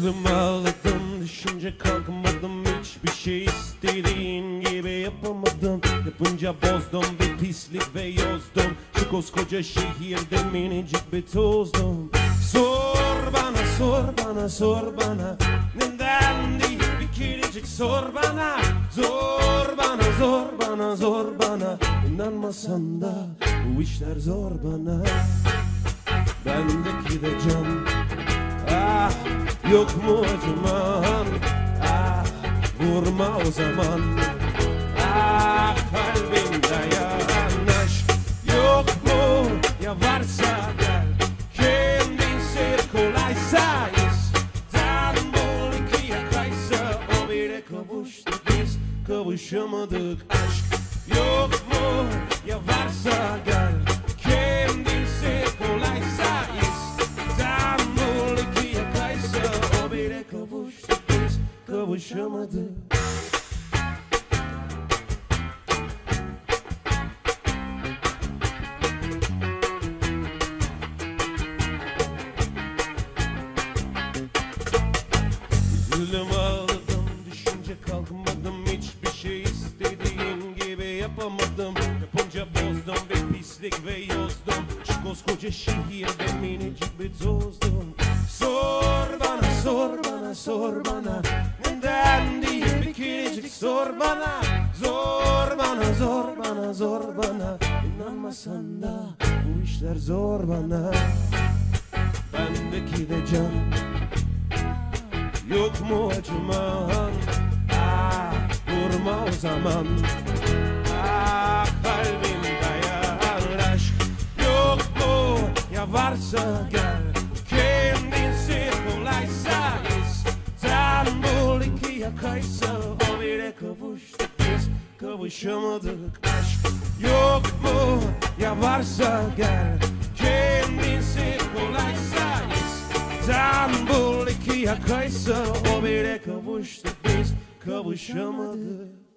Üzüldüm ağladım düşünce kalkmadım. Hiçbir şey istediğin gibi yapamadım. Yapınca bozdum bir pislik ve yozdum. Şu koskoca şehirde minicik bir tozdum. Sor bana sor bana sor bana. Neden değil bir kerecik? Sor bana. Zor bana zor bana zor bana. İnanmasan da bu işler zor bana yok mu acıman Ah vurma o zaman. Ah kalbimde yanan aşk Yok mu? Ya varsa gel Kendin sev kolaysa İstanbul iki yakaysa O bile biz. Kavuşamadık aşk. Yok mu O bile kavuştu biz Üzüldüm ağladım düşünce kalkmadım Hiçbir şey istediğim gibi yapamadım. Yapınca bozdum bir pislik ve yozdum. Şu koskoca şehirde minicik bir tozdum. Sor sor bana. Neden değil bir kerecik sor bana. Zor bana zor bana zor bana. İnanmasan da bu işler zor bana. Bendeki de can. Yok mu acıman? Ah vurma o zaman. Ah kalbim dayan aşk. Yok mu? Ya varsa gel Yakaysa O bile kavuştuk biz. Kavuşamadık aşk Yok mu? Ya varsa gel Kendin sev kolaysa İstanbul iki yakaysa O bile kavuştuk biz. Kavuşamadık